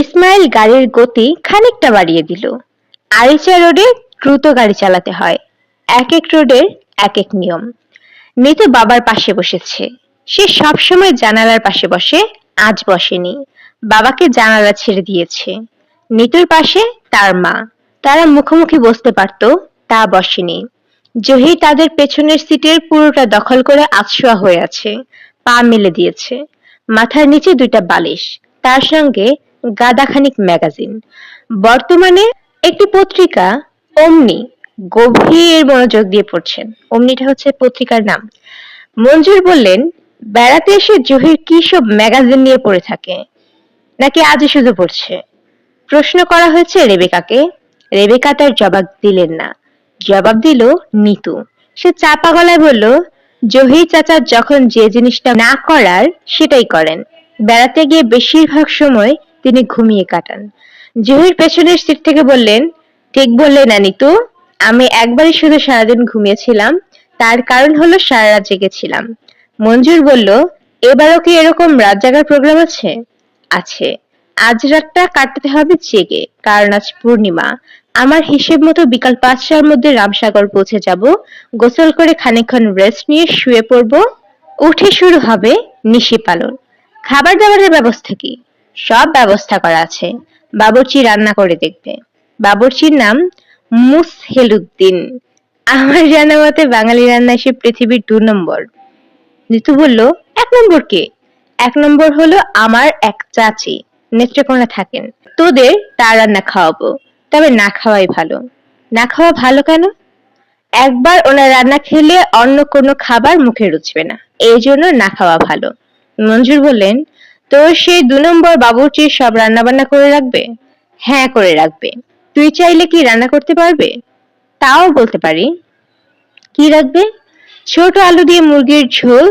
ইসমাইল গাড়ির গতি খানিকটা বাড়িয়ে দিল। আরিচা রোডে দ্রুত গাড়ি চালাতে হয়। এক এক রোডের এক এক নিয়ম। নিতু বাবার পাশে বসেছে। সে সবসময় জানালার পাশে বসে, আজ বসেনি। বাবাকে জানালা ছেড়ে দিয়েছে। নিতুর পাশে তার মা। তারা মুখোমুখি বসতে পারত, তা বসেনি। জহি তাদের পেছনের সিটের পুরোটা দখল করে আতশোয়া হয়ে আছে। পা মেলে দিয়েছে। মাথার নিচে দুইটা বালিশ। তার সঙ্গে গাদাখানিক ম্যাগাজিন। বর্তমানে একটি পত্রিকা অমনি গভীর মনোযোগ দিয়ে পড়ছেন। অমনিটা হচ্ছে পত্রিকার নাম। মঞ্জুর বললেন, বেড়াতে এসে জহির কি সব ম্যাগাজিন নিয়ে পড়ে থাকে? নাকি আজই শুধু পড়ছে? প্রশ্ন করা হয়েছে রেবেকাকে। রেবেকা তার জবাব দিলেন না। জবাব দিল নিতু। সে চাপা গলায় বলল, জহির চাচা যখন যে জিনিসটা না করার সেটাই করেন। বেড়াতে গিয়ে বেশিরভাগ সময় তিনি ঘুমিয়ে কাটান। জহির পেছনের সিট থেকে বললেন, ঠিক বললে না নিতু আমি একবারই শুধু সারাদিন ঘুমিয়েছিলাম, তার কারণ হলো সারা রাত জেগেছিলাম। মঞ্জুর বলল, এবারও কি এরকম রাত জাগার প্রোগ্রাম আছে? আছে। আজ রাতটা কাটাতে হবে জেগে, কারণ আজ পূর্ণিমা। আমার হিসেব মতো বিকাল পাঁচটার মধ্যে রামসাগর পৌঁছে যাব। গোসল করে খানিকক্ষণ রেস্ট নিয়ে শুয়ে পড়ব। উঠে শুরু হবে নিশি পালন। খাবার দাবারের ব্যবস্থা কি? সব ব্যবস্থা করা আছে। বাবুর্চি রান্না করে দেখবে। বাবুর্চির নাম মুসহেলুদ্দিন আমার জানা মতে বাঙালি রান্নায় সে পৃথিবীর দু নম্বর। নিতু বলল, এক নম্বর কে? এক নম্বর হলো আমার এক চাচি, নেত্রকোনা থাকেন। তোদের তার রান্না খাওয়াবো, তবে না খাওয়াই ভালো। না খাওয়া ভালো কেন? একবার ওনার রান্না খেলে অন্য কোনো খাবার মুখে রুচবে না, এই জন্য না খাওয়া ভালো। মঞ্জুর বললেন তোর সেই দু নম্বর বাবুর্চির সব রান্না বান্না করে রাখবে? হ্যাঁ করে রাখবে। তুই চাইলে কি রান্না করতে পারবে? তাও বলতে পারি। কি রাখবে? ছোট আলু দিয়ে মুরগির ঝোল,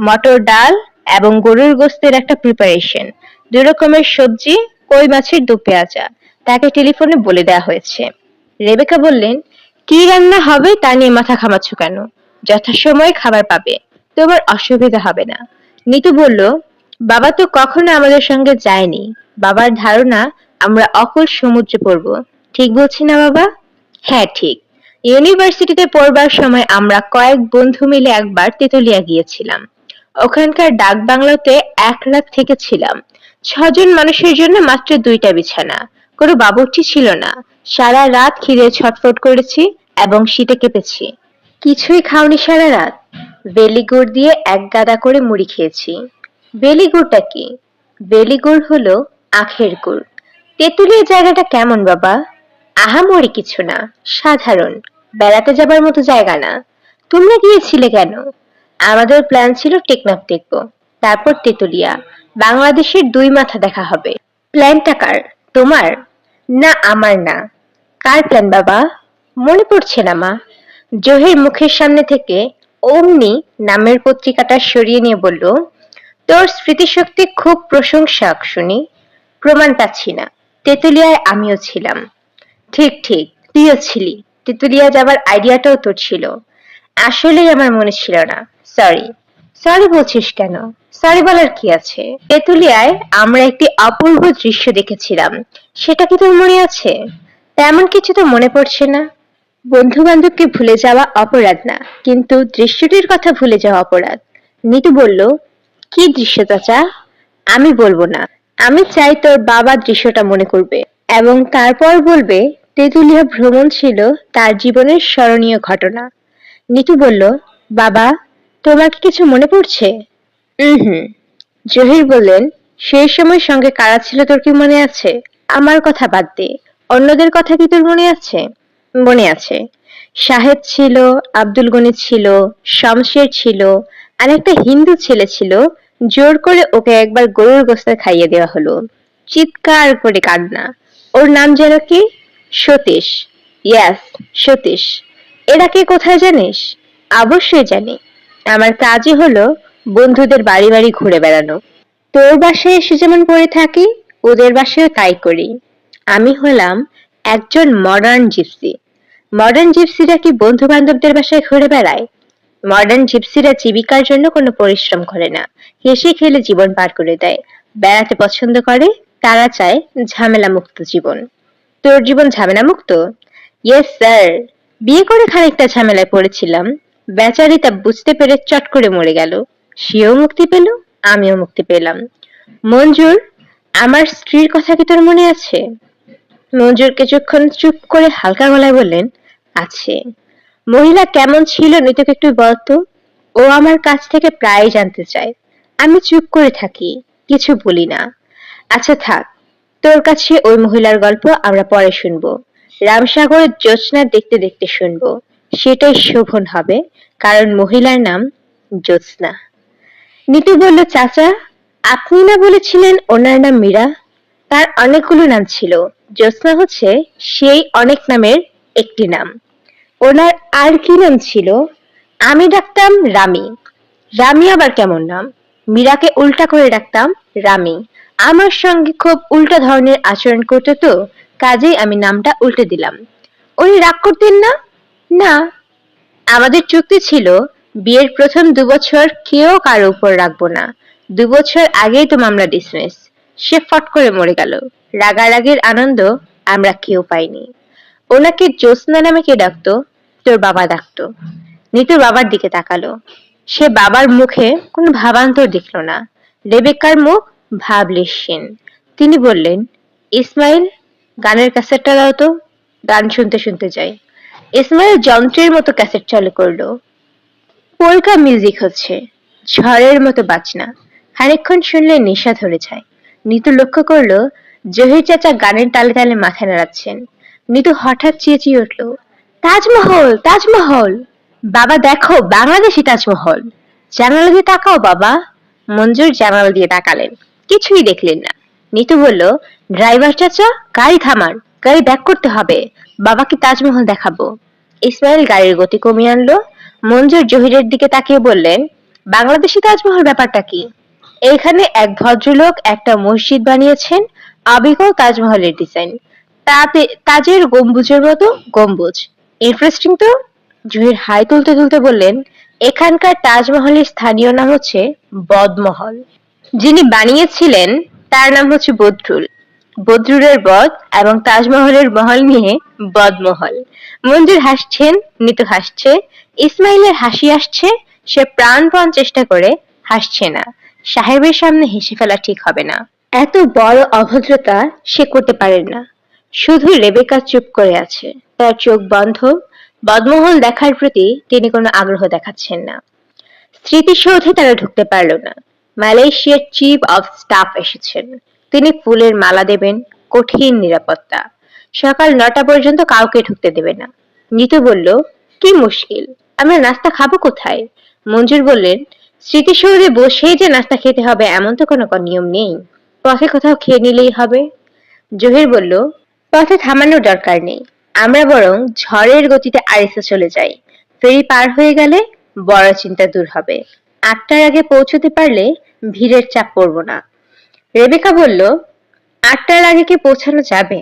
মটর ডাল এবং গরুর গোস্তের একটা প্রিপারেশন দুই রকমের সবজি, কই মাছের দু পেঁয়াজা। তাকে টেলিফোনে বলে দেওয়া হয়েছে। রেবেকা বললেন, কি রান্না হবে তা নিয়ে মাথা ঘামাচ্ছ কেন? যথাসময়ে খাবার পাবে। তোমার অসুবিধা হবে না। নিতু বলল বাবা তো কখনো আমাদের সঙ্গে যায়নি। বাবার ধারণা, আমরা অকল সমুদ্রে পড়ব। ঠিক বলছি না বাবা? হ্যাঁ ঠিক। ইউনিভার্সিটিতে পড়বার সময় আমরা কয়েক বন্ধু মিলে একবার তেতুলিয়া গিয়েছিলাম। ওখানকার ডাক বাংলাতে এক রাত থেকেছিলাম। ছজন মানুষের জন্য মাত্র দুইটা বিছানা। কোনো বাবুর্চি ছিল না। সারা রাত খিদে ছটফট করেছি এবং শীতে কেঁপেছি। কিছুই খাওনি সারা রাত। বেলি গুড় দিয়ে এক গাদা করে মুড়ি খেয়েছি। বেলি গুড়টা কি? বেলি গুড় হলো আখের গুড়। তেঁতুলিয়া জায়গাটা কেমন বাবা? আহামরি কিছু না, সাধারণ। বেড়াতে যাবার মতো জায়গা না। তোমরা গিয়েছিলে কেন? আমাদের প্ল্যান ছিল টেকনাফ দেখব। তারপর তেঁতুলিয়া। বাংলাদেশের দুই মাথা দেখা হবে। প্ল্যানটা কার? তোমার? না, আমার না। কার প্ল্যান বাবা? মনে পড়ছে না, মা। জহির মুখের সামনে থেকে অমনি নামের পত্রিকাটা সরিয়ে নিয়ে বলল তোর স্মৃতিশক্তি খুব প্রশংসক, শুনি। প্রমাণ পাচ্ছি না। তেতুলিয়ায় আমিও ছিলাম। ঠিক ঠিক, তুইও ছিলি। তেতুলিয়া যাবার আইডিয়াটাও তোর ছিল। আসলেই আমার মনে ছিল না। সরি। সরি বলছিস কেন? সরি বলার কি আছে? তেতুলিয়ায় আমরা একটি অপূর্ব দৃশ্য দেখেছিলাম। সেটা কি তোর মনে আছে? তেমন কিছু তো মনে পড়ছে না। বন্ধু বান্ধবকে ভুলে যাওয়া অপরাধ না, কিন্তু দৃশ্যটির কথা ভুলে যাওয়া অপরাধ। নিতু বলল কি দৃশ্য চাচা? আমি বলব না। আমি চাই তোর বাবা দৃশ্যটা মনে করবে এবং তারপর বলবে, তেতুলিয়া ভ্রমণ ছিল তার জীবনের স্মরণীয় ঘটনা। নিতু বলল, বাবা, তোমার কি কিছু মনে পড়ছে? হুম। জহির বললেন, সেই সময় সঙ্গে কারা ছিল তোর কি মনে আছে? আমার কথা বাদ দে। অন্যদের কথা কি তোর মনে আছে? মনে আছে। সাহেব ছিল, আব্দুল গনি ছিল শমশের ছিল আর একটা হিন্দু ছেলে ছিল, জোর করে ওকে একবার গরুর গোস্ত খাইয়ে দেওয়া হলো। চিৎকার করে কান্না। ওর নাম যেন কি? সতীশ। ইয়াস সতীশ। এরা কে কোথায় জানিস? অবশ্যই জানি। আমার কাজই হলো বন্ধুদের বাড়ি বাড়ি ঘুরে বেড়ানো। তোর বাসায় এসে যেমন পড়ে থাকি, ওদের বাসায় তাই করি। আমি হলাম একজন মডার্ন জিপসি মডার্ন জিপসিরা কি বন্ধু বান্ধবদের বাসায় ঘুরে বেড়ায়? মডার্ন জিপসিরা জীবিকার জন্য কোনো পরিশ্রম করে না। হেসে খেলে জীবন পার করে দেয়। বেড়াতে পছন্দ করে, তারা চায় ঝামেলা মুক্ত জীবন। তোর জীবন ঝামেলা মুক্ত ইয়েস স্যার বিয়ে করে খানিকটা ঝামেলায় পড়েছিলাম। বেচারি তা বুঝতে পেরে চট করে মরে গেল। সেও মুক্তি পেল, আমিও মুক্তি পেলাম। মঞ্জুর, আমার স্ত্রীর কথা কি তোর মনে আছে? মঞ্জুর কিছুক্ষণ চুপ করে হালকা গলায় বললেন, আছে। মহিলা কেমন ছিল নিতকে একটু বলতো ও আমার কাছ থেকে প্রায় জানতে চায়। আমি চুপ করে থাকি, কিছু বলি না। আচ্ছা থাক, তোর কাছে ওই মহিলার গল্প আমরা পরে শুনব। রামসাগরের জ্যোৎস্না দেখতে দেখতে শুনব। সেটাই শোভন হবে, কারণ মহিলার নাম জ্যোৎস্না। নিতু বলল, চাচা, আপনি না বলেছিলেন ওনার নাম মীরা? তার অনেকগুলো নাম ছিল। জ্যোৎস্না হচ্ছে সেই অনেক নামের একটি নাম। ওনার আর কি নাম ছিল? আমি ডাকতাম রামি। রামি আবার কেমন নাম? মীরাকে উল্টা করে ডাকতাম রামি। আমার সঙ্গে খুব উল্টা ধরনের আচরণ করতো তো, কাজেই আমি নামটা উল্টে দিলাম। উনি রাগ করতেন না? না। আমাদের চুক্তি ছিল, বিয়ের প্রথম দু বছর কেউ কারও উপর রাখব না। দু বছর আগেই তো মামলা ডিসমিস সে ফট করে মরে গেল। রাগারাগের আনন্দ আমরা কেউ পাইনি। ওনাকে জ্যোৎস্না নামে কে ডাকতো? তোর বাবা ডাকতো। নিতুর বাবার দিকে তাকালো। সে বাবার মুখে কোনো ভাবান্তর দেখল না। রেবেকার মুখ ভাবলেশীন তিনি বললেন, ইসমাইল, গানের ক্যাসেটটা দাও তো। গান শুনতে শুনতে যাই। ইসমাইল যন্ত্রের মতো ক্যাসেট চালু করল। পোলকা মিউজিক হচ্ছে। ঝড়ের মতো বাজনা। খানিকক্ষণ শুনলে নেশা ধরে যায়। নিতু লক্ষ্য করল, জহির চাচা গানের তালে তালে মাথা নাড়াচ্ছেন। নিতু হঠাৎ চেঁচিয়ে উঠল, তাজমহল তাজমহল! বাবা, দেখো, বাংলাদেশি তাজমহল। জানালা দিয়ে তাকাও, বাবা। মঞ্জুর জানালা দিয়ে তাকালেন, কিছুই দেখলেন না। নিতু বলল, ড্রাইভার চাচা, গাড়ি থামান, গাড়ি ব্যাক করতে হবে, বাবাকে তাজমহল দেখাবো। ইসমাইল গাড়ির গতি কমিয়ে আনলো, মঞ্জুর জহিরের দিকে তাকিয়ে বললেন, বাংলাদেশি তাজমহল ব্যাপারটা কি? এখানে এক ভদ্রলোক একটা মসজিদ বানিয়েছেন আবেগও তাজমহলের ডিজাইন। তাতে, তাজের গম্বুজের মতো গম্বুজ। ইন্টারেস্টিং তো? জহির হাই তুলতে তুলতে বললেন, এখানকার তাজমহলের স্থানীয় নাম হচ্ছে বদমহল। যিনি বানিয়েছিলেন, তার নাম হচ্ছে বদরুল। বদরুলের বদ এবং তাজমহলের মহল নিয়ে বদমহল। মঞ্জুর হাসছেন নিতু হাসছে। ইসমাইলের হাসি আসছে, সে প্রাণপণ চেষ্টা করে হাসছে না। সাহেবের সামনে হেসে ফেলা ঠিক হবে না। এত বড় অভদ্রতা সে করতে পারেন না। শুধু রেবেকা চুপ করে আছে। তার চোখ বন্ধ। বদমহল দেখার প্রতি তিনি কোনো আগ্রহ দেখাচ্ছেন না। স্মৃতিসৌধে তারা ঢুকতে পারল না। মালয়েশিয়ার চিফ অফ স্টাফ এসেছেন। তিনি ফুলের মালা দেবেন, কঠিন নিরাপত্তা। সকাল নটা পর্যন্ত কাউকে ঢুকতে দেবে না। নিতু বলল, কি মুশকিল, আমরা নাস্তা খাব কোথায়? মঞ্জুর বললেন, স্মৃতিসৌধে বসেই যে নাস্তা খেতে হবে এমন তো কোনো নিয়ম নেই। পথে কোথাও খেয়ে নিলেই হবে। জহির বলল পথে থামানোর দরকার নেই। আমরা বরং ঝড়ের গতিতে আরিসা চলে যাই। ফেরি পার হয়ে গেলে বড় চিন্তা দূর হবে। আটটার আগে পৌঁছতে পারলে ভিড়ের চাপ পড়ব না। রেবেকা বলল, আটটার আগে কি পৌঁছানো যাবে?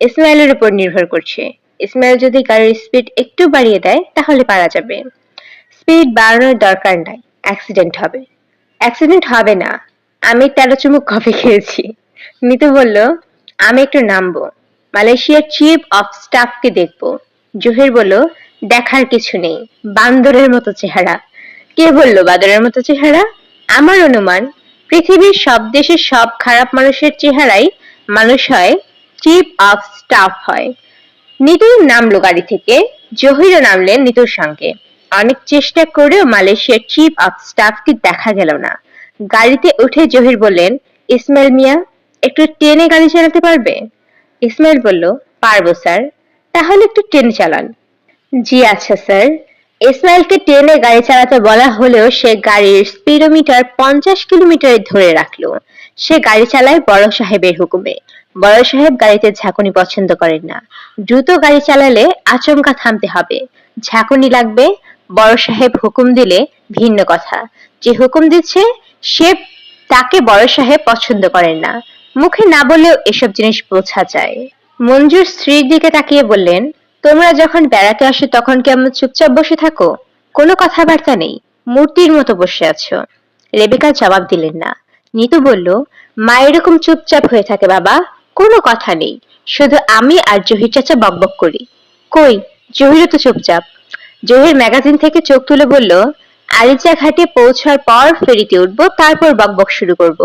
ইসমাইলের উপর নির্ভর করছে। ইসমাইল যদি গাড়ির স্পিড একটু বাড়িয়ে দেয়, তাহলে পারা যাবে। স্পিড বাড়ানোর দরকার নাই, অ্যাক্সিডেন্ট হবে। অ্যাক্সিডেন্ট হবে না, আমি তেরো চুমুক কফি খেয়েছি। মিতু বলল, আমি একটু নামবো। মালয়েশিয়ার চিফ অফ স্টাফকে দেখব। জহির বলল, দেখার কিছু নেই। বান্দরের মতো চেহারা। কে বলল, বান্দরের মতো চেহারা? আমার অনুমান, পৃথিবীর সব দেশের সব খারাপ মানুষের চেহারাই মানুষ হয়, চিফ অফ স্টাফ হয়। নিতু নামলো গাড়ি থেকে। জহিরও নামলেন নিতুর সঙ্গে। অনেক চেষ্টা করেও মালয়েশিয়ার চিফ অফ স্টাফকে দেখা গেল না। গাড়িতে উঠে জহির বললেন, ইসমাইল মিয়া, একটু টেনে গাড়ি চালাতে পারবে? ইসমাইল বলল, পারব, স্যার। তাহলে একটু টেনে চালান। জি আচ্ছা স্যার। ইসমাইলকে টেনে গাড়ি চালাতে বলা হলেও সে গাড়ির স্পিডোমিটার পঞ্চাশ কিলোমিটারে ধরে রাখল। সে গাড়ি চালায় বড় সাহেবের হুকুমে। বড় সাহেব গাড়িতে ঝাঁকুনি পছন্দ করেন না। দ্রুত গাড়ি চালালে আচমকা থামতে হবে। ঝাঁকুনি লাগবে, বড় সাহেব হুকুম দিলে ভিন্ন কথা। যে হুকুম দিচ্ছে, সে তাকে বড় সাহেব পছন্দ করেন না। মুখে না বললেও এসব জিনিস বোঝা যায়। মঞ্জুর স্ত্রীর দিকে তাকিয়ে বললেন, তোমরা যখন বেড়াতে আসো তখন কেমন চুপচাপ বসে থাকো? কোনো কথাবার্তা নেই, মূর্তির মতো বসে আছো। রেবেকা জবাব দিলেন না। নিতু বলল, মা এরকম চুপচাপ হয়ে থাকে বাবা, কোনো কথা নেই। শুধু আমি আর জহির চাচা বকবক করি। কই, জহিরও তো চুপচাপ। জহির ম্যাগাজিন থেকে চোখ তুলে বলল আরিচা ঘাটে পৌঁছার পর ফেরিতে উঠবো, তারপর বকবক শুরু করব।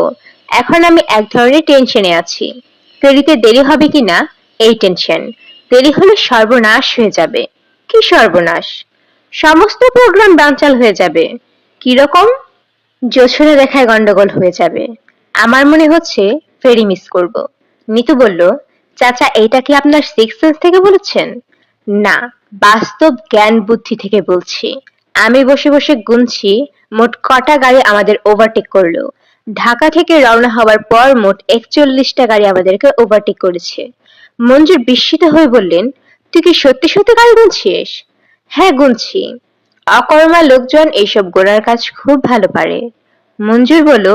এখন আমি এক ধরনের টেনশনে আছি। ফেরিতে দেরি হবে কিনা? এই টেনশন দেরি হলে সর্বনাশ হয়ে যাবে। কি সর্বনাশ? সমস্ত প্রোগ্রাম বানচাল হয়ে যাবে। কীরকম জোছনা দেখায় গন্ডগোল হয়ে যাবে। আমার মনে হচ্ছে ফেরি মিস করব। নিতু বলল, চাচা, এইটা কি আপনার সিক্স সেন্স থেকে বলেছেন? না, বাস্তব জ্ঞান বুদ্ধি থেকে বলছি। আমি বসে বসে গুনছি, মোট কটা গাড়ি আমাদের ওভারটেক করল। ঢাকা থেকে রওনা হওয়ার পর মোট একচল্লিশটা গাড়ি আমাদেরকে ওভারটেক করেছে। মঞ্জুর বিস্মিত হয়ে বললেন, তুই কি সত্যি সত্যি গাড়ি গুনছিস? হ্যাঁ গুনছি। অকর্মা লোকজন এইসব গোনার কাজ খুব ভালো পারে। মঞ্জুর বলল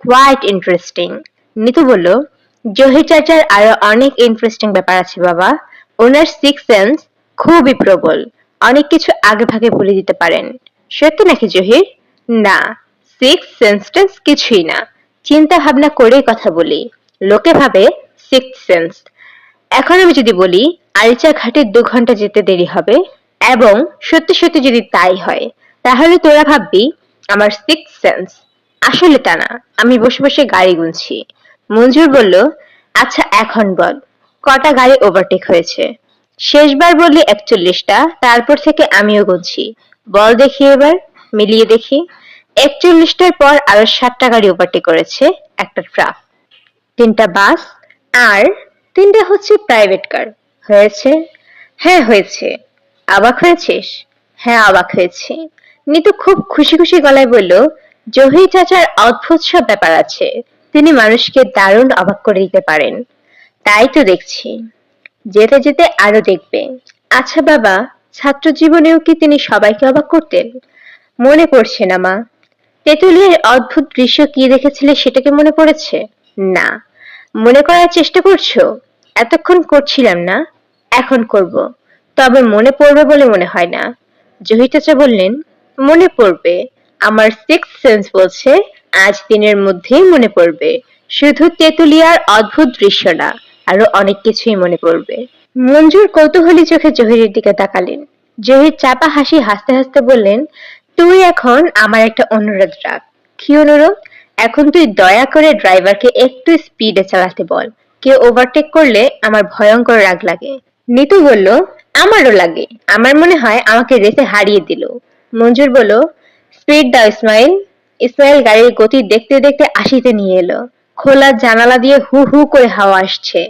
কোয়াইট ইন্টারেস্টিং নিতু বলল, জহির চাচার আরও অনেক ইন্টারেস্টিং ব্যাপার আছে বাবা। ওনার সিক্স সেন্স খুবই প্রবল। অনেক কিছু আগে ভাগে বলে দিতে পারেন। সত্যি নাকি জহির? না সিক্স সেন্স কিছুই না। চিন্তা ভাবনা করেই কথা বলি। লোকে ভাবে সিক্স সেন্স এখন আমি যদি বলি আরিচা ঘাটে দু ঘণ্টা যেতে দেরি হবে, এবং সত্যি সত্যি যদি তাই হয়, তাহলে তোরা ভাববি, আমার সিক্স সেন্স আসলে তা না, আমি বসে বসে গাড়ি গুনছি। মঞ্জুর বলল আচ্ছা এখন বল। কটা গাড়ি ওভারটেক হয়েছে? শেষবার বললি একচল্লিশটা, তারপর থেকে আমিও গুনছি। বল দেখি এবার, মিলিয়ে দেখি। একচল্লিশটার পর আরও সাতটা গাড়ি ওভারটেক করেছে একটা ট্রাক তিনটা বাস আর তিনটা হচ্ছে প্রাইভেট কার হয়েছে? হ্যাঁ হয়েছে। অবাক হয়েছিস? হ্যাঁ অবাক হয়েছি। নিতু খুব খুশি খুশি গলায় বলল, জহির চাচার অদ্ভুত সব ব্যাপার আছে। তিনি মানুষকে দারুণ অবাক করে দিতে পারেন। তাই তো দেখছি। যেতে যেতে আরও দেখবে। আচ্ছা বাবা, ছাত্র জীবনেও কি তিনি সবাইকে অবাক করতেন? মনে পড়ছে না মা। তেঁতুলিয়ার অদ্ভুত দৃশ্য কি দেখেছিলে সেটাকে মনে পড়েছে? না। মনে করার চেষ্টা করছ? এতক্ষণ করছিলাম না। এখন করব। তবে মনে পড়বে বলে মনে হয় না। জহি চাচা বললেন, মনে পড়বে। আমার সিক্স সেন্স বলছে, আজ দিনের মধ্যেই মনে পড়বে। শুধু তেঁতুলিয়ার অদ্ভুত দৃশ্য না, আরও অনেক কিছুই মনে পড়বে। মঞ্জুর কৌতূহলী চোখে জহিরের দিকে তাকালেন। জহির চাপা হাসি হাসতে হাসতে বললেন তুই এখন আমার একটা অনুরোধ রাখ। কি অনুরোধ? এখন তুই দয়া করে ড্রাইভারকে একটু স্পিডে চালাতে বল। কেউ ওভারটেক করলে আমার ভয়ঙ্কর রাগ লাগে। নিতু বলল, আমারও লাগে। আমার মনে হয় আমাকে রেসে হারিয়ে দিল। মঞ্জুর বলল স্পিড দাও ইসমাইল ইসমাইল গাড়ির গতি দেখতে দেখতে আশিতে নিয়ে এলো। খোলা জানালা দিয়ে হু হু করে হাওয়া আসছে।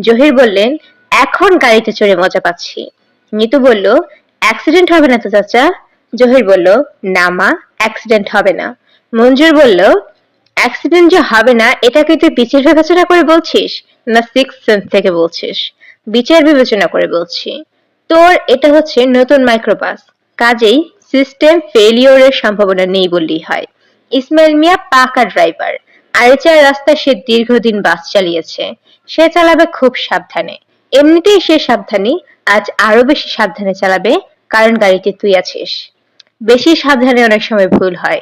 জহির বললেন, এখন গাড়িতে চড়ে মজা পাচ্ছি। নিতু বলল অ্যাক্সিডেন্ট হবে না তো, চাচা? জহির বলল, না মা অ্যাক্সিডেন্ট হবে না। মঞ্জুর বলল অ্যাক্সিডেন্ট যে হবে না এটা কি তুই বিচার বিবেচনা করে বলছিস? না সিক্স সেন্স থেকে বলছিস। বিচার বিবেচনা করে বলছি। তোর এটা হচ্ছে নতুন মাইক্রোবাস কাজেই সিস্টেম ফেলিওরের সম্ভাবনা নেই বললেই হয়। ইসমাইল মিয়া পাকা ড্রাইভার আরেচার রাস্তায় সে দীর্ঘদিন বাস চালিয়েছে। সে চালাবে খুব সাবধানে। এমনিতেই সে সাবধানী, আজ আরও বেশি সাবধানে চালাবে, কারণ গাড়িতে তুই আছিস। বেশি সাবধানে অনেক সময় ভুল হয়।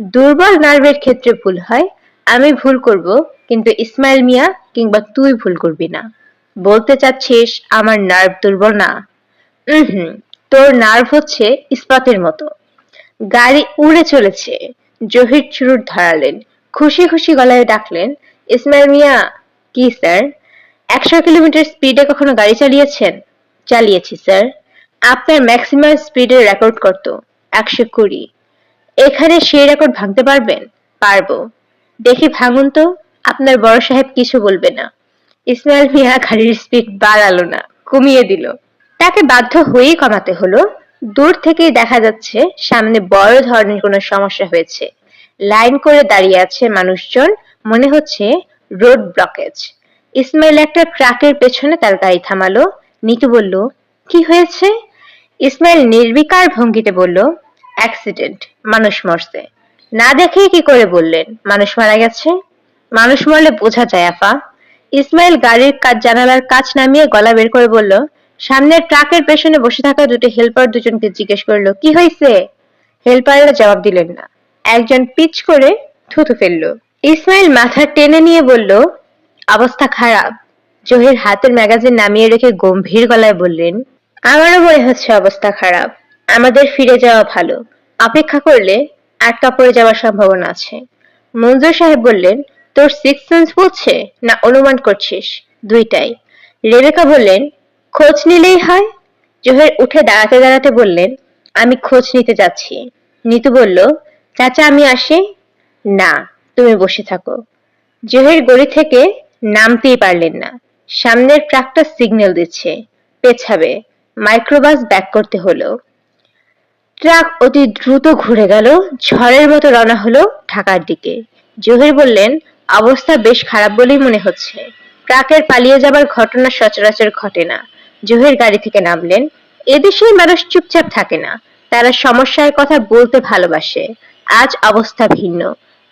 দুর্বল নার্ভের ক্ষেত্রে ভুল হয়। আমি ভুল করব, কিন্তু ইসমাইল মিয়া কিংবা তুই ভুল করবি না। বলতে চাচ্ছিস, আমার নার্ভ দুর্বল না? হুম তোর নার্ভ হচ্ছে ইস্পাতের মতো। গাড়ি উড়ে চলেছে। জহির চুরুট ধরালেন। খুশি খুশি গলায় ডাকলেন, ইসমাইল মিয়া, কি স্যার? একশো কিলোমিটার স্পিডে কখনো গাড়ি চালিয়েছেন? চালিয়েছি, স্যার। আপনার ম্যাক্সিমাম স্পিডের রেকর্ড কত একশো কুড়ি। এখানে সেই রেকর্ড ভাঙতে পারবেন? পারব। দেখি ভাঙুন তো, আপনার বড় সাহেব কিছু বলবে না। ইসমাইল মিয়া গাড়ির স্পিড বাড়ালো না, কমিয়ে দিল। তাকে বাধ্য হয়েই কমাতে হলো। দূর থেকেই দেখা যাচ্ছে, সামনে বড় ধরনের কোনো সমস্যা হয়েছে। লাইন করে দাঁড়িয়ে আছে মানুষজন, মনে হচ্ছে রোড ব্লকেজ। ইসমাইল একটা ট্রাকের পেছনে তার গাড়ি থামালো। নিতু বলল, কি হয়েছে? ইসমাইল নির্বিকার ভঙ্গিতে বলল অ্যাক্সিডেন্ট মানুষ মরছে। না দেখেই কি করে বললেন, মানুষ মারা গেছে? মানুষ মরলে বোঝা যায়, আফা। ইসমাইল গাড়ির কাজ জানালার কাজ নামিয়ে গলা বের করে বলল, সামনের ট্রাকের পেছনে বসে থাকা দুটো হেল্পার দুজনকে জিজ্ঞেস করল, কি হয়েছে? হেল্পাররা জবাব দিলেন না। একজন পিচ করে থুথু ফেলল। ইসমাইল মাথা টেনে নিয়ে বলল, অবস্থা খারাপ। জহির হাতের ম্যাগাজিন নামিয়ে রেখে গম্ভীর গলায় বললেন আমারও মনে হচ্ছে অবস্থা খারাপ। আমাদের ফিরে যাওয়া ভালো। অপেক্ষা করলে আটকা পড়ে যাওয়ার সম্ভাবনা আছে। মঞ্জুর সাহেব বললেন, তোর সিক্স সেন্স বলছে না অনুমান করছিস? দুইটাই। রেবেকা বললেন, খোঁজ নিলেই হয়? জোহের উঠে দাঁড়াতে দাঁড়াতে বললেন, আমি খোঁজ নিতে যাচ্ছি। নিতু বলল, চাচা, আমি আসি? না, তুমি বসে থাকো। জোহের গড়ি থেকে নামতেই পারলেন না। সামনের ট্রাকটা সিগন্যাল দিচ্ছে। পেছাবে। মাইক্রোবাস ব্যাক করতে হলো। ট্রাক অতি দ্রুত ঘুরে গেল, ঝড়ের মতো রওনা হলো ঢাকার দিকে। জহির বললেন, অবস্থা বেশ খারাপ বলেই মনে হচ্ছে। ট্রাকের পালিয়ে যাবার ঘটনা সচরাচর ঘটে না। জহির গাড়ি থেকে নামলেন এদেশের মানুষ চুপচাপ থাকে না। তারা সমস্যার কথা বলতে ভালোবাসে। আজ অবস্থা ভিন্ন।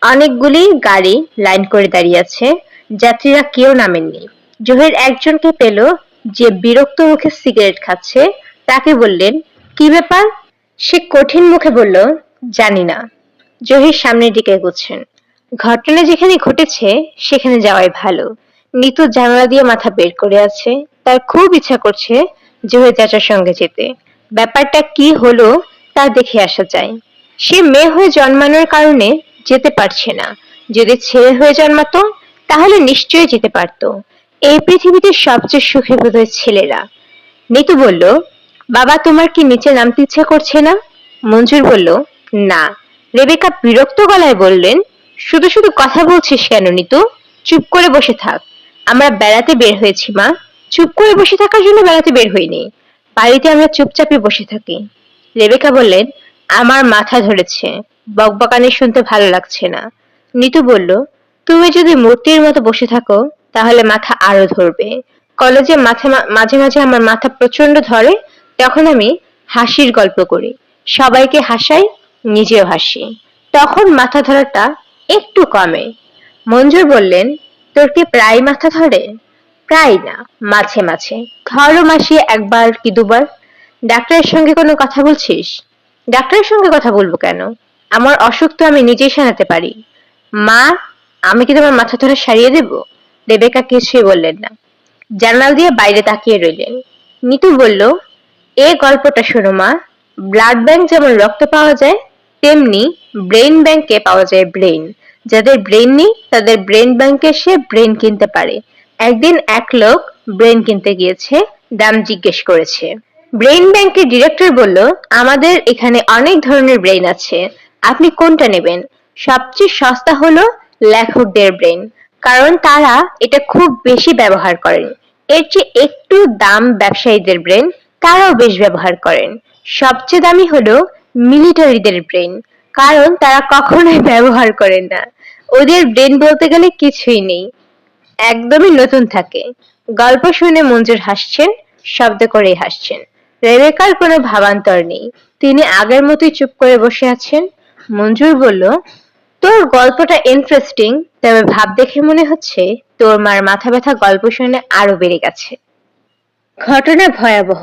অনেকগুলি গাড়ি লাইন করে দাঁড়িয়ে আছে। যাত্রীরা কেউ নামেননি। জহির একজনকে পেল যে বিরক্ত মুখে সিগারেট খাচ্ছে, তাকে বললেন, কি ব্যাপার? সে কঠিন মুখে বলল, জানি না। জহির সামনের দিকে এগোচ্ছেন। ঘটনা যেখানে ঘটেছে, সেখানে যাওয়াই ভালো। নিতু জানালা দিয়ে মাথা বের করে আছে। তার খুব ইচ্ছা করছে জহির চাচার সঙ্গে যেতে। ব্যাপারটা কি হলো, তা দেখে আসা যায়। সে মেয়ে হয়ে জন্মানোর কারণে যেতে পারছে না। যদি ছেলে হয়ে জন্মাতো, তাহলে নিশ্চয়ই যেতে পারত। এই পৃথিবীতে সবচেয়ে সুখে বোধহয় ছেলেরা। নিতু বলল, বাবা, তোমার কি নিচে নামতে ইচ্ছা করছে না? মঞ্জুর বলল, না। রেবেকা বিরক্ত গলায় বললেন, শুধু শুধু কথা বলছিস কেন নিতু? চুপ করে বসে থাক। আমরা বেড়াতে বের হয়েছি, মা। চুপ করে বসে থাকার জন্য বেড়াতে বের হইনি। বাড়িতে আমরা চুপচাপে বসে থাকি। রেবেকা বললেন, আমার মাথা ধরেছে। বকবকানি শুনতে ভালো লাগছে না। নিতু বলল, তুমি যদি মূর্তির মতো বসে থাকো তাহলে মাথা আরও ধরবে। কলেজে মাথা মাঝে মাঝে আমার মাথা প্রচণ্ড ধরে, তখন আমি হাসির গল্প করি। সবাইকে হাসাই, নিজেও হাসি। তখন মাথা ধরাটা একটু কমে। মঞ্জুর বললেন, তোর কি প্রায় মাথা ধরে? প্রায় না, মাঝে মাঝে। ধরো মাসে একবার কি দুবার। ডাক্তারের সঙ্গে কোনো কথা বলছিস? ডাক্তারের সঙ্গে কথা বলব কেন? আমার অসুখ তো আমি নিজেই সারাতে পারি। মা, আমি কি তোমার মাথা ধরে সারিয়ে দেব? রেবেকা কিছুই বললেন না। জানাল দিয়ে বাইরে তাকিয়ে রইলেন। নিতু বলল, এ গল্পটা শোনো মা। ব্লাড ব্যাংক যেমন রক্ত পাওয়া যায়, তেমনি ব্রেন ব্যাংকে পাওয়া যায় ব্রেন যাদের ব্রেন নেই, তাদের ব্রেন ব্যাংকে সে ব্রেন কিনতে পারে। একদিন এক লোক ব্রেন কিনতে গিয়েছে, দাম জিজ্ঞেস করেছে। ব্রেন ব্যাংকের ডিরেক্টর বলল, আমাদের এখানে অনেক ধরনের ব্রেন আছে। আপনি কোনটা নেবেন? সবচেয়ে সস্তা হলো লেখকদের ব্রেন কারণ তারা এটা খুব বেশি ব্যবহার করেন। এর চেয়ে একটু দাম ব্যবসায়ীদের ব্রেন তারাও বেশ ব্যবহার করেন। সবচেয়ে দামি হলো মিলিটারিদের ব্রেন, কারণ তারা কখনোই ব্যবহার করেন না। ওদের ব্রেন বলতে গেলে কিছুই নেই। একদমই নতুন থাকে। গল্প শুনে মঞ্জুর হাসছেন, শব্দ করেই হাসছেন। রেবেকার কোনো ভাবান্তর নেই। তিনি আগের মতোই চুপ করে বসে আছেন। মঞ্জুর বলল তোর গল্পটা ইন্টারেস্টিং তবে ভাব দেখে মনে হচ্ছে তোর মার মাথা ব্যথা গল্প শুনে আরও বেড়ে গেছে। ঘটনা ভয়াবহ।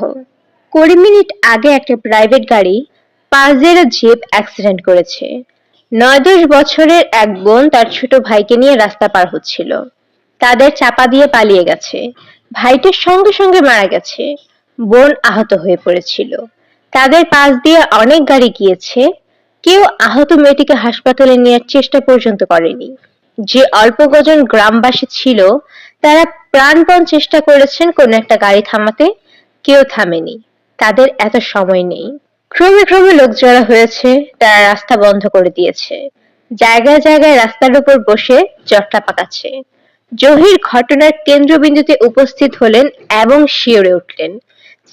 কুড়ি মিনিট আগে একটা প্রাইভেট গাড়ি পাজেরো জিপ অ্যাক্সিডেন্ট করেছে। নয় দশ বছরের এক বোন তার ছোট ভাইকে নিয়ে রাস্তা পার হচ্ছিল। তাদের চাপা দিয়ে পালিয়ে গেছে। ভাইটার সঙ্গে সঙ্গে মারা গেছে। বোন আহত হয়ে পড়েছিল। তাদের পাশ দিয়ে অনেক গাড়ি গিয়েছে। কেউ আহত মেয়েটিকে হাসপাতালে নেওয়ার চেষ্টা পর্যন্ত করেনি। যে অল্প কজন গ্রামবাসী ছিল, তারা প্রাণপণ চেষ্টা করেছেন কোন একটা গাড়ি থামাতে। কেউ থামেনি। তাদের এত সময় নেই। ক্রমে ক্রমে লোক জড়ো হয়েছে, তারা রাস্তা বন্ধ করে দিয়েছে। জায়গায় জায়গায় রাস্তার উপর বসে চট্টা পাকাচ্ছে। জহির ঘটনার কেন্দ্রবিন্দুতে উপস্থিত হলেন এবং শিওরে উঠলেন।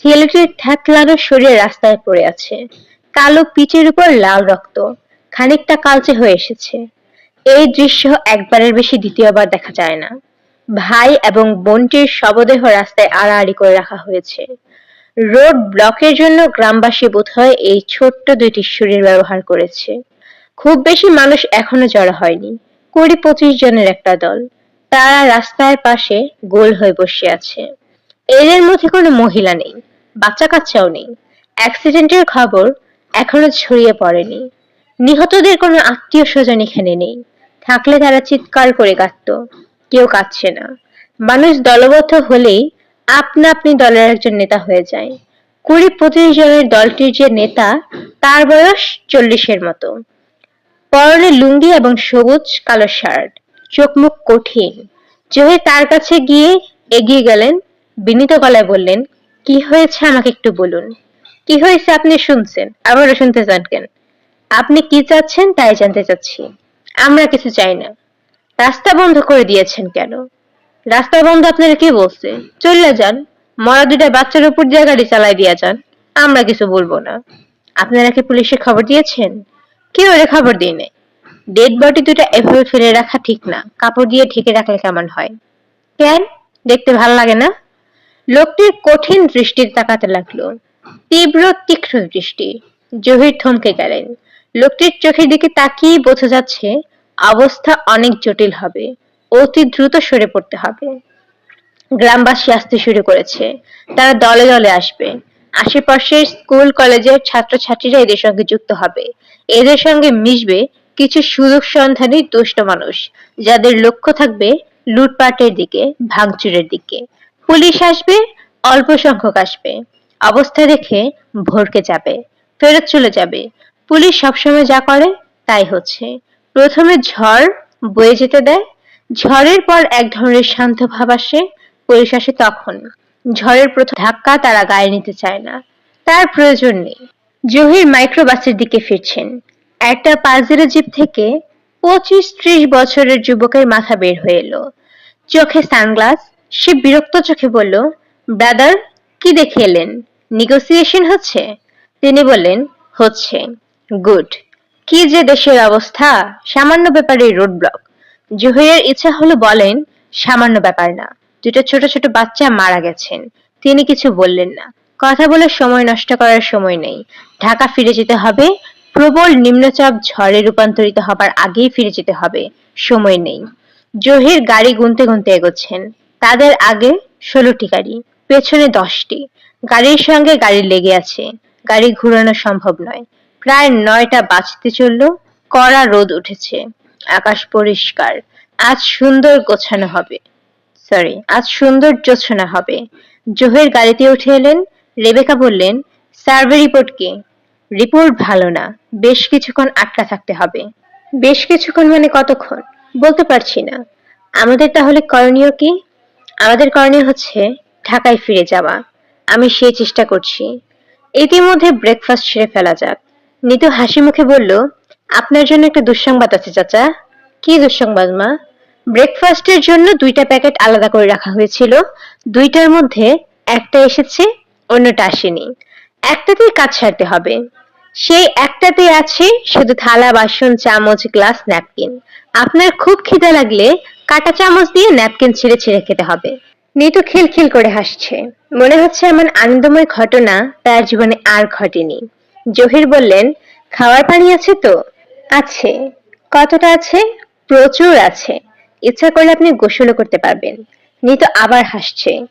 ছেলেটির থ্যাতলানো শরীরে রাস্তায় পড়ে আছে। কালো পিচের উপর লাল রক্ত। খানিকটা কালচে হয়ে এসেছে। এই দৃশ্য একবারের বেশি দ্বিতীয়বার দেখা যায় না। ভাই এবং বোনটির শবদেহ রাস্তায় আড়াআড়ি করে রাখা হয়েছে। রোড ব্লকের জন্য গ্রামবাসী বোধহয় এই ছোট্ট দুইটি শরীর ব্যবহার করেছে। খুব বেশি মানুষ এখনও জড়ো হয়নি। কুড়ি পঁচিশ জনের একটা দল। তারা রাস্তার পাশে গোল হয়ে বসে আছে। এদের মধ্যে কোনো মহিলা নেই বাচ্চা কাচ্চাও নেই। অ্যাক্সিডেন্টের খবর এখনও ছড়িয়ে পড়েনি। নিহতদের কোনো আত্মীয় স্বজন এখানে নেই। থাকলে তারা চিৎকার করে কাঁদত। কেউ কাঁদছে না। মানুষ দলবদ্ধ হলেই আপনা আপনি দলের একজন নেতা হয়ে যায়। কুড়ি পঁচিশ জনের দলটির যে নেতা, তার বয়স চল্লিশের মতো। পরনে লুঙ্গি এবং সবুজ কালো শার্ট। চোখ মুখ কঠিন। জহির তার কাছে গিয়ে এগিয়ে গেলেন, বিনীত গলায় বললেন, কি হয়েছে আমাকে একটু বলুন। কি হয়েছে আপনি শুনছেন? আবারও শুনতে চান কেন? আপনি কি চাচ্ছেন তাই জানতে চাচ্ছি। আমরা কিছু চাই না। রাস্তা বন্ধ করে দিয়েছেন কেন? রাস্তা বন্ধ আপনারা কে বলছে? চলে যান। মরা দুটা বাচ্চার উপর দিয়ে গাড়ি চালাই দিয়া যান। আমরা কিছু বলব না। আপনারা কি পুলিশে খবর দিয়েছেন? কেউ ওরে খবর দিয়ে নেই। ডেড বডি দুটা এভাবে ফেলে রাখা ঠিক না। কাপড় দিয়ে ঢেকে রাখলে কেমন হয়? কেন? দেখতে ভালো লাগে না? লোকটির কঠিন দৃষ্টির তাকাতে লাগল। তীব্র তীক্ষ্ণ দৃষ্টি। জহির থমকে গেলেন। লোকটির চোখের দিকে তাকিয়ে বোঝা যাচ্ছে, অবস্থা অনেক জটিল হবে। অতি দ্রুত সরে পড়তে হবে। গ্রামবাসী আসতে শুরু করেছে। তারা দলে দলে আসবে। আশেপাশের স্কুল, কলেজের ছাত্রছাত্রীরা এদের সঙ্গে যুক্ত হবে। এদের সঙ্গে মিশবে কিছু সুযোগ সন্ধানী দুষ্ট মানুষ, যাদের লক্ষ্য থাকবে লুটপাটের দিকে, ভাঙচুরের দিকে। পুলিশ আসবে, অল্প সংখ্যক আসবে। অবস্থা দেখে ভরকে যাবে, ফেরত চলে যাবে। পুলিশ সবসময় যা করে তাই হচ্ছে। প্রথমে ঝড় বয়ে যেতে দেয়, ঝড়ের পর এক ধরনের শান্ত ভাব আসে পুলিশ আসে তখন। ঝড়ের প্রথম ধাক্কা তারা গায়ে নিতে চায় না, তার প্রয়োজন নেই। জহির মাইক্রোবাসের দিকে ফিরছেন। একটা পাজেরো জিপ থেকে পঁচিশ ত্রিশ বছরের যুবকের মাথা বের হয়ে এলো। চোখে সানগ্লাস, সে বিরক্ত চোখে বলল, ব্রাদার, কি দেখে এলেন? নেগোসিয়েশন হচ্ছে? তিনি বললেন, হচ্ছে। গুড। কি যে দেশের অবস্থা, সামান্য ব্যাপারে রোড ব্লক জহিরের ইচ্ছা হলো বলেন, সামান্য ব্যাপার না। দুটো ছোট ছোট বাচ্চা মারা গেছেন। তিনি কিছু বললেন না। কথা বলে সময় নষ্ট করার সময় নেই। ঢাকা ফিরে যেতে হবে। প্রবল নিম্নচাপ ঝড়ে রূপান্তরিত হবার আগেই ফিরে যেতে হবে। সময় নেই। জহির গাড়ি গুনতে গুনতে এগোচ্ছেন। তাদের আগে ষোলোটি গাড়ি, পেছনে দশটি। গাড়ির সঙ্গে গাড়ি লেগে আছে। গাড়ি ঘুরানো সম্ভব নয়। প্রায় নয়টা বাজতে চলল, কড়া রোদ উঠেছে। আকাশ পরিষ্কার। আজ সুন্দর গোছানো হবে। সরি আজ সুন্দর জোছনা হবে। জোহের গাড়িতে উঠে এলেন। রেবেকা বললেন সার্ভে রিপোর্ট কি? রিপোর্ট ভালো না। বেশ কিছুক্ষণ আটকা থাকতে হবে। বেশ কিছুক্ষণ মানে কতক্ষণ? বলতে পারছি না। আমাদের তাহলে করণীয় কি? আমাদের করণীয় হচ্ছে ঢাকায় ফিরে যাওয়া। আমি সেই চেষ্টা করছি। ইতিমধ্যে ব্রেকফাস্ট সেরে ফেলা যাক। নিতু হাসি মুখে বলল, আপনার জন্য একটা দুঃসংবাদ আছে, চাচা। কি দুঃসংবাদ, মা? ব্রেকফাস্টের জন্য দুইটা প্যাকেট আলাদা করে রাখা হয়েছিল। দুইটার মধ্যে একটা এসেছে, অন্যটা আসেনি। একটাতেই কাজ সারতে হবে। সেই একটাতে আছে শুধু থালা, বাসন, চামচ গ্লাস ন্যাপকিন আপনার খুব খিদে লাগলে কাটা চামচ দিয়ে ন্যাপকিন ছিঁড়ে ছিঁড়ে খেতে হবে। নিতু খিলখিল করে হাসছে। মনে হচ্ছে এমন আনন্দময় ঘটনা তার জীবনে আর ঘটেনি। জহির বললেন, খাওয়ার পানি আছে তো? আছে। কতটা আছে? প্রচুর আছে। ইচ্ছা করলে আপনি গোসলও করতে পারবেন। নিতু আবার হাসছে।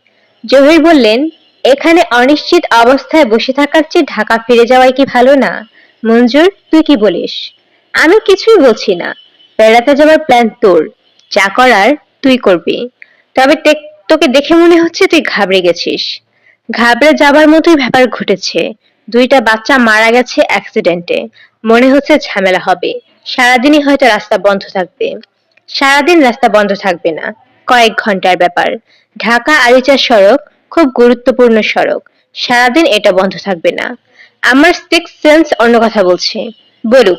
জহির বললেন, এখানে অনিশ্চিত অবস্থায় বসে থাকার চেয়ে ঢাকা ফিরে যাওয়াই কি ভালো না? মঞ্জুর, তুই কি বলিস? আমি কিছুই বলছি না। বেড়াতে যাওয়ার প্ল্যান তোর। যা করার তুই করবি। তবে তে- তোকে দেখে মনে হচ্ছে তুই ঘাবড়ে গেছিস। ঘাবড়ে যাবার মতোই ব্যাপার ঘটেছে। দুইটা বাচ্চা মারা গেছে অ্যাক্সিডেন্টে মনে হচ্ছে ঝামেলা হবে। সারাদিনই হয়তো রাস্তা বন্ধ থাকবে। সারাদিন রাস্তা বন্ধ থাকবে না। কয়েক ঘণ্টার ব্যাপার। ঢাকা আরিচা সড়ক খুব গুরুত্বপূর্ণ সড়ক। সারাদিন এটা বন্ধ থাকবে না। আমার সিক্স সেন্স অন্য কথা বলছে। বলুক,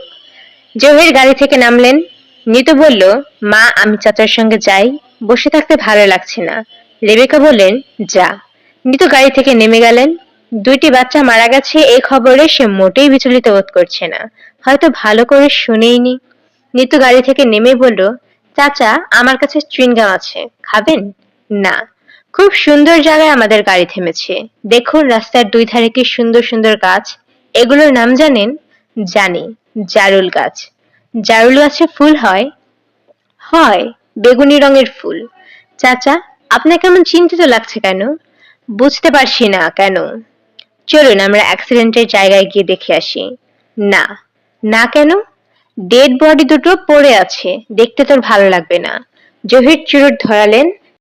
জহির গাড়ি থেকে নামলেন। নিতু বলল, মা, আমি চাচার সঙ্গে যাই। বসে থাকতে ভালো লাগছে না। রেবেকা বললেন, যা। নিতু গাড়ি থেকে নেমে গেলেন। দুইটি বাচ্চা মারা গেছে, এই খবরে সে মোটেই বিচলিত বোধ করছে না। হয়তো ভালো করে শুনেইনি। নিতু গাড়ি থেকে নেমে বলল, চাচা, আমার কাছে চুইনগাম আছে। খাবেন? না। খুব সুন্দর জায়গায় আমাদের গাড়ি থেমেছে। দেখুন রাস্তার দুই ধারে কি সুন্দর সুন্দর গাছ। এগুলোর নাম জানেন? জানি। জারুল গাছ। জারুল গাছে ফুল হয়? হয়। বেগুনি রঙের ফুল। চাচা আপনাকে কেমন চিন্তিত লাগছে কেন? বুঝতে পারছি না কেন। চলুন আমরা অ্যাক্সিডেন্টের জায়গায় গিয়ে দেখে আসি। না না কেন? ডেড বডি দুটো পড়ে আছে। দেখতে তোর ভালো লাগবে না। জহির চুরুট ধরালেন।